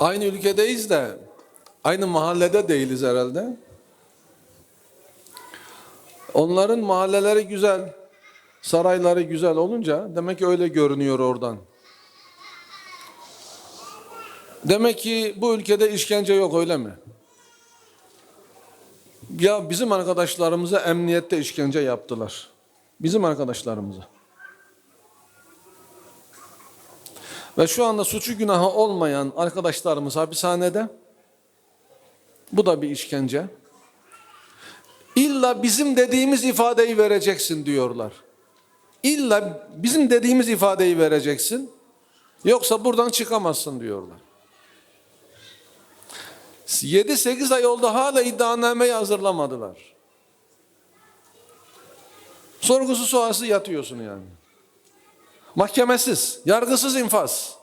Aynı ülkedeyiz de aynı mahallede değiliz herhalde. Onların mahalleleri güzel, sarayları güzel olunca demek ki öyle görünüyor oradan. Demek ki bu ülkede işkence yok öyle mi? Ya bizim arkadaşlarımıza emniyette işkence yaptılar. Bizim arkadaşlarımıza. Ve şu anda suçu günahı olmayan arkadaşlarımız hapishanede. Bu da bir işkence. İlla bizim dediğimiz ifadeyi vereceksin diyorlar. İlla bizim dediğimiz ifadeyi vereceksin. Yoksa buradan çıkamazsın diyorlar. 7-8 ay oldu hala iddianameyi hazırlamadılar. Sorgusu suası yatıyorsun yani. Mahkemesiz, yargısız infaz.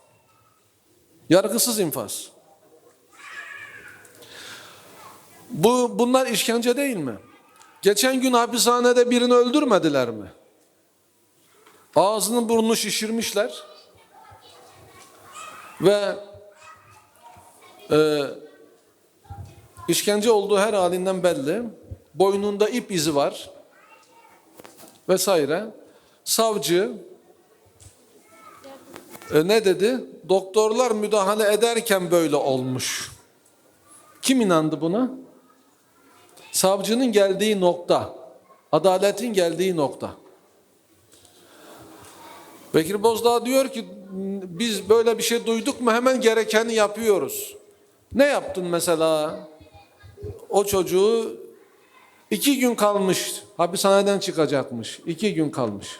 Yargısız infaz. Bu bunlar işkence değil mi? Geçen gün hapishanede birini öldürmediler mi? Ağzını burnunu şişirmişler. Ve e, işkence olduğu her halinden belli. Boynunda ip izi var. Vesaire. Savcı ne dedi? Doktorlar müdahale ederken böyle olmuş. Kim inandı buna? Savcının geldiği nokta. Adaletin geldiği nokta. Bekir Bozdağ diyor ki biz böyle bir şey duyduk mu hemen gerekeni yapıyoruz. Ne yaptın mesela? O çocuğu iki gün kalmış hapishaneden çıkacakmış. İki gün kalmış.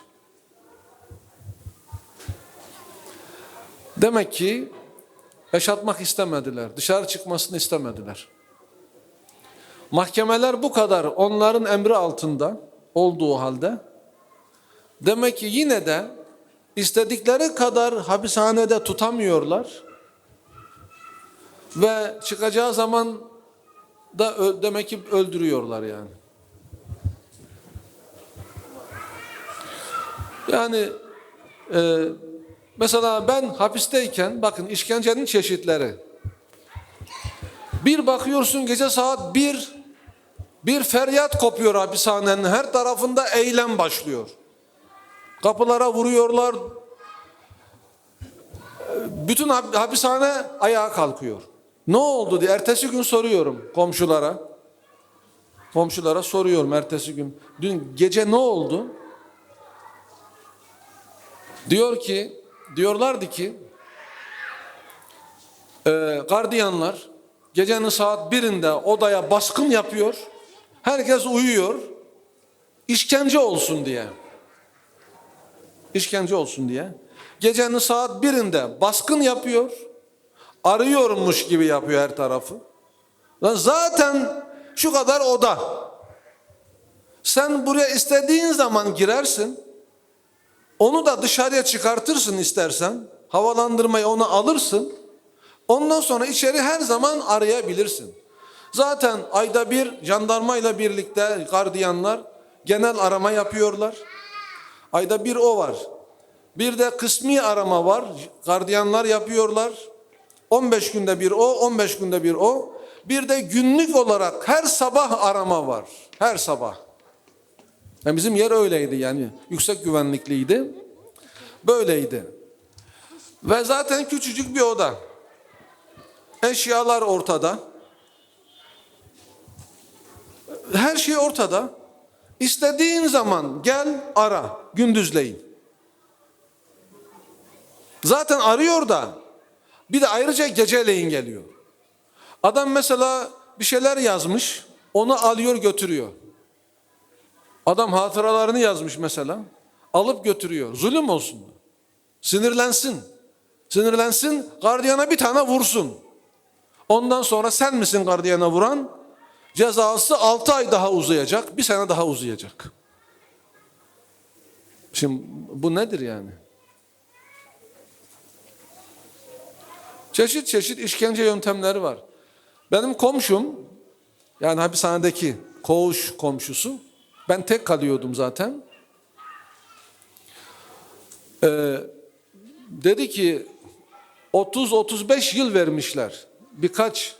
Demek ki yaşatmak istemediler. Dışarı çıkmasını istemediler. Mahkemeler bu kadar onların emri altında olduğu halde demek ki yine de istedikleri kadar hapishanede tutamıyorlar ve çıkacağı zaman da demek ki öldürüyorlar yani. Yani e, mesela ben hapisteyken bakın işkencenin çeşitleri. Bir bakıyorsun gece saat bir bir feryat kopuyor hapishanenin her tarafında eylem başlıyor. Kapılara vuruyorlar. Bütün hap- hapishane ayağa kalkıyor. Ne oldu diye ertesi gün soruyorum komşulara. Komşulara soruyorum ertesi gün. Dün gece ne oldu? Diyor ki, diyorlardı ki e, gardiyanlar gecenin saat birinde odaya baskın yapıyor. Herkes uyuyor. İşkence olsun diye. İşkence olsun diye. Gecenin saat birinde baskın yapıyor. Arıyormuş gibi yapıyor her tarafı. Lan zaten şu kadar oda. Sen buraya istediğin zaman girersin. Onu da dışarıya çıkartırsın istersen. Havalandırmayı ona alırsın. Ondan sonra içeri her zaman arayabilirsin. Zaten ayda bir jandarmayla birlikte gardiyanlar genel arama yapıyorlar. Ayda bir o var. Bir de kısmi arama var. Gardiyanlar yapıyorlar. 15 günde bir o, 15 günde bir o. Bir de günlük olarak her sabah arama var. Her sabah. Yani bizim yer öyleydi yani. Yüksek güvenlikliydi. Böyleydi. Ve zaten küçücük bir oda. Eşyalar ortada. Her şey ortada. İstediğin zaman gel ara gündüzleyin. Zaten arıyor da bir de ayrıca geceleyin geliyor. Adam mesela bir şeyler yazmış onu alıyor götürüyor. Adam hatıralarını yazmış mesela alıp götürüyor. Zulüm olsun. Sinirlensin. Sinirlensin gardiyana bir tane vursun. Ondan sonra sen misin gardiyana vuran? Cezası 6 ay daha uzayacak, bir sene daha uzayacak. Şimdi bu nedir yani? Çeşit çeşit işkence yöntemleri var. Benim komşum, yani hapishanedeki koğuş komşusu, ben tek kalıyordum zaten. Ee, dedi ki, 30-35 yıl vermişler. Birkaç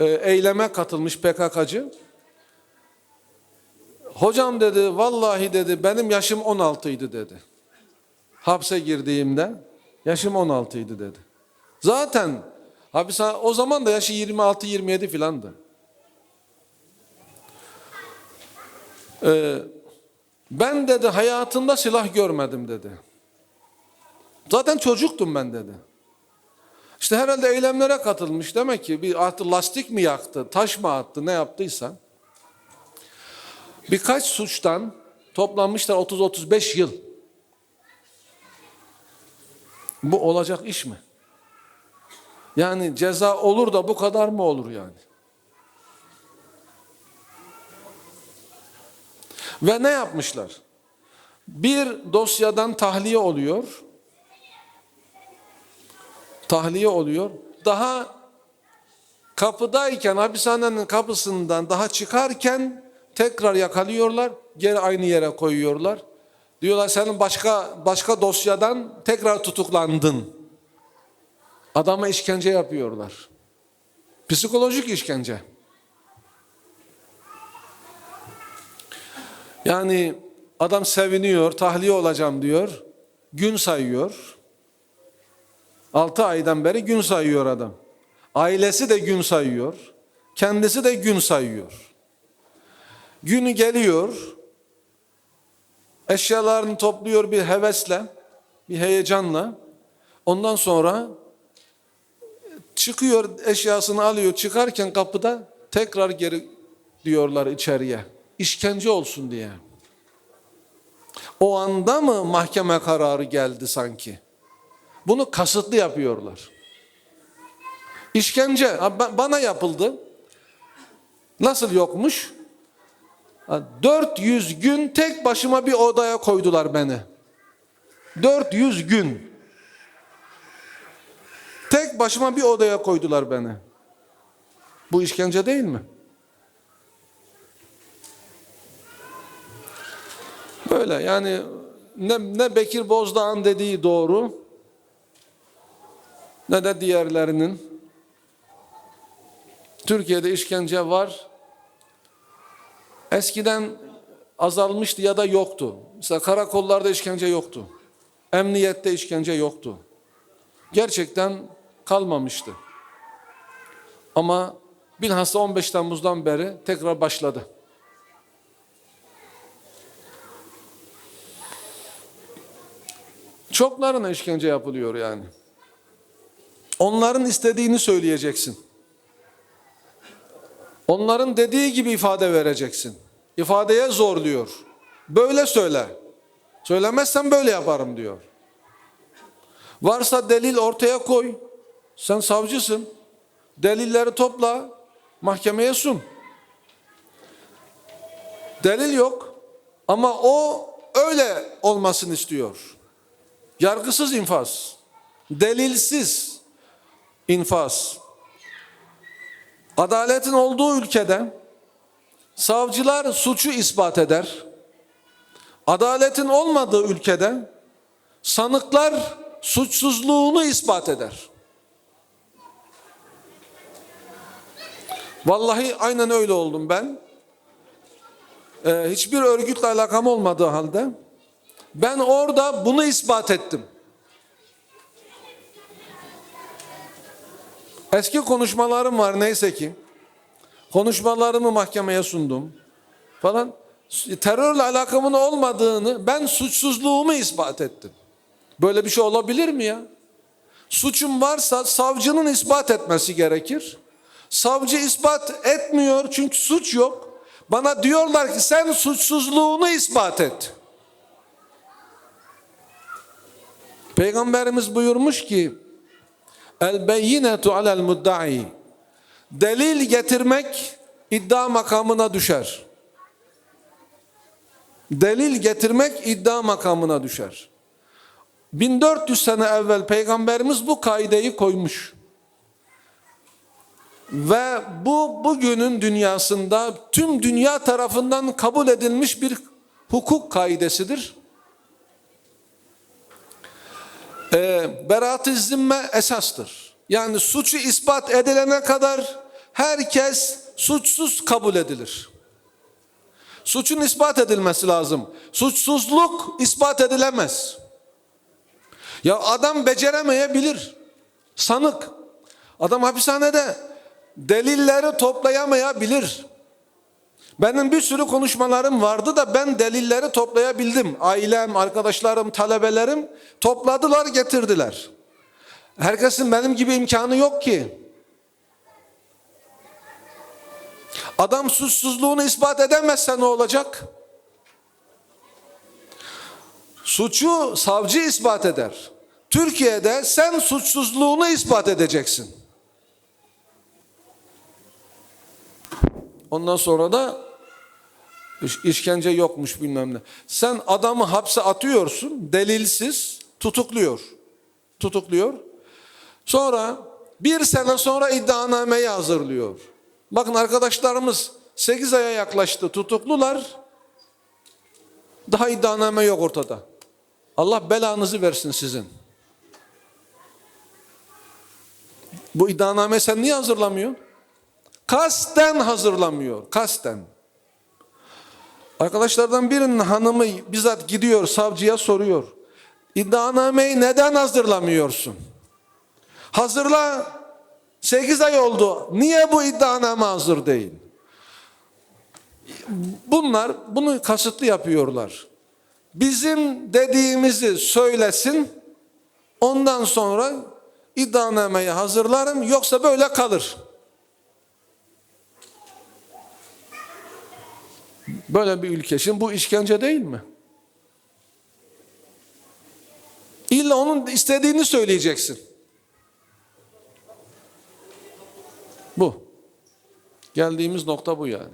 e, eyleme katılmış PKK'cı. Hocam dedi vallahi dedi benim yaşım 16 idi dedi. Hapse girdiğimde yaşım 16 idi dedi. Zaten hapishane o zaman da yaşı 26-27 filandı. Ee, ben dedi hayatımda silah görmedim dedi. Zaten çocuktum ben dedi. İşte herhalde eylemlere katılmış. Demek ki bir artık lastik mi yaktı, taş mı attı, ne yaptıysa. Birkaç suçtan toplanmışlar 30-35 yıl. Bu olacak iş mi? Yani ceza olur da bu kadar mı olur yani? Ve ne yapmışlar? Bir dosyadan tahliye oluyor. Tahliye oluyor. Daha kapıdayken hapishanenin kapısından daha çıkarken tekrar yakalıyorlar. Geri aynı yere koyuyorlar. Diyorlar senin başka başka dosyadan tekrar tutuklandın. Adama işkence yapıyorlar. Psikolojik işkence. Yani adam seviniyor, tahliye olacağım diyor. Gün sayıyor. 6 aydan beri gün sayıyor adam. Ailesi de gün sayıyor. Kendisi de gün sayıyor. Günü geliyor. Eşyalarını topluyor bir hevesle, bir heyecanla. Ondan sonra çıkıyor eşyasını alıyor. Çıkarken kapıda tekrar geri diyorlar içeriye. İşkence olsun diye. O anda mı mahkeme kararı geldi sanki? Bunu kasıtlı yapıyorlar. İşkence bana yapıldı. Nasıl yokmuş? Ha, 400 gün tek başıma bir odaya koydular beni. 400 gün. Tek başıma bir odaya koydular beni. Bu işkence değil mi? Böyle yani ne, ne Bekir Bozdağ'ın dediği doğru ne de diğerlerinin. Türkiye'de işkence var. Eskiden azalmıştı ya da yoktu. Mesela karakollarda işkence yoktu. Emniyette işkence yoktu. Gerçekten kalmamıştı. Ama bilhassa 15 Temmuz'dan beri tekrar başladı. Çoklarına işkence yapılıyor yani. Onların istediğini söyleyeceksin. Onların dediği gibi ifade vereceksin. İfadeye zorluyor. Böyle söyle. Söylemezsen böyle yaparım diyor. Varsa delil ortaya koy. Sen savcısın. Delilleri topla. Mahkemeye sun. Delil yok. Ama o öyle olmasını istiyor. Yargısız infaz. Delilsiz infaz. Adaletin olduğu ülkede savcılar suçu ispat eder. Adaletin olmadığı ülkede sanıklar suçsuzluğunu ispat eder. Vallahi aynen öyle oldum ben. Ee, hiçbir örgütle alakam olmadığı halde ben orada bunu ispat ettim. Eski konuşmalarım var neyse ki. Konuşmalarımı mahkemeye sundum falan. Terörle alakamın olmadığını ben suçsuzluğumu ispat ettim. Böyle bir şey olabilir mi ya? Suçum varsa savcının ispat etmesi gerekir. Savcı ispat etmiyor çünkü suç yok. Bana diyorlar ki sen suçsuzluğunu ispat et. Peygamberimiz buyurmuş ki El beyinetu alel muddai Delil getirmek iddia makamına düşer. Delil getirmek iddia makamına düşer. 1400 sene evvel peygamberimiz bu kaideyi koymuş. Ve bu bugünün dünyasında tüm dünya tarafından kabul edilmiş bir hukuk kaidesidir. E, beraat-ı zimme esastır. Yani suçu ispat edilene kadar herkes suçsuz kabul edilir. Suçun ispat edilmesi lazım. Suçsuzluk ispat edilemez. Ya adam beceremeyebilir. Sanık. Adam hapishanede delilleri toplayamayabilir. Benim bir sürü konuşmalarım vardı da ben delilleri toplayabildim. Ailem, arkadaşlarım, talebelerim topladılar, getirdiler. Herkesin benim gibi imkanı yok ki. Adam suçsuzluğunu ispat edemezse ne olacak? Suçu savcı ispat eder. Türkiye'de sen suçsuzluğunu ispat edeceksin. Ondan sonra da işkence yokmuş bilmem ne. Sen adamı hapse atıyorsun, delilsiz tutukluyor. Tutukluyor. Sonra bir sene sonra iddianameyi hazırlıyor. Bakın arkadaşlarımız 8 aya yaklaştı tutuklular. Daha iddianame yok ortada. Allah belanızı versin sizin. Bu iddianameyi sen niye hazırlamıyorsun? Kasten hazırlamıyor. Kasten. Arkadaşlardan birinin hanımı bizzat gidiyor savcıya soruyor. İddianameyi neden hazırlamıyorsun? Hazırla. 8 ay oldu. Niye bu iddianame hazır değil? Bunlar bunu kasıtlı yapıyorlar. Bizim dediğimizi söylesin. Ondan sonra iddianameyi hazırlarım yoksa böyle kalır. Böyle bir ülke. Şimdi bu işkence değil mi? İlla onun istediğini söyleyeceksin. Bu. Geldiğimiz nokta bu yani.